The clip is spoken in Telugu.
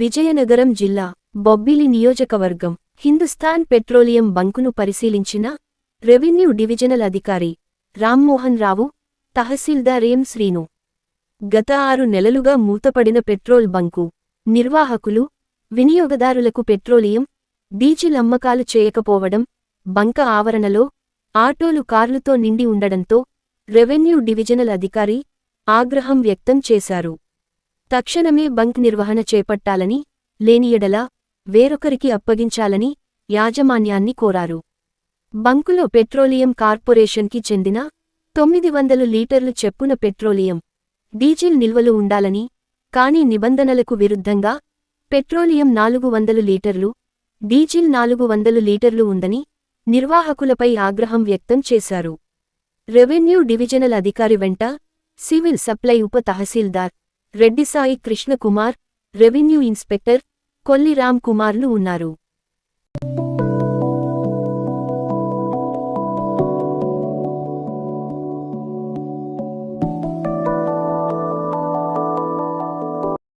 విజయనగరం జిల్లా బొబ్బిలి నియోజకవర్గం హిందుస్థాన్ పెట్రోలియం బంకును పరిశీలించిన రెవెన్యూ డివిజనల్ అధికారి రామ్మోహన్ రావు తహసీల్దార్ ఏం శ్రీను. గత ఆరు నెలలుగా మూతపడిన పెట్రోల్ బంకు నిర్వాహకులు వినియోగదారులకు పెట్రోలియం డీజిల్ అమ్మకాలు చేయకపోవడం బంక ఆవరణలో ఆటోలు కార్లుతో నిండి ఉండడంతో రెవెన్యూ డివిజనల్ అధికారి ఆగ్రహం వ్యక్తం చేశారు. తక్షణమే బంక్ నిర్వహణ చేపట్టాలని లేని ఎడల వేరొకరికి అప్పగించాలని యాజమాన్యాన్ని కోరారు. బంకులో పెట్రోలియం కార్పొరేషన్కి చెందిన తొమ్మిది వందలు లీటర్లు చెప్పున పెట్రోలియం డీజిల్ నిల్వలు ఉండాలని కానీ నిబంధనలకు విరుద్ధంగా పెట్రోలియం నాలుగు వందలు లీటర్లు డీజిల్ నాలుగు వందలు లీటర్లు ఉందని నిర్వాహకులపై ఆగ్రహం వ్యక్తం చేశారు. రెవెన్యూ డివిజనల్ అధికారి వెంట సివిల్ సప్లై ఉప తహసీల్దార్ రెడ్డిసాయి కృష్ణకుమార్ రెవెన్యూ ఇన్స్పెక్టర్ కొల్లి రామ్ కుమార్లు ఉన్నారు.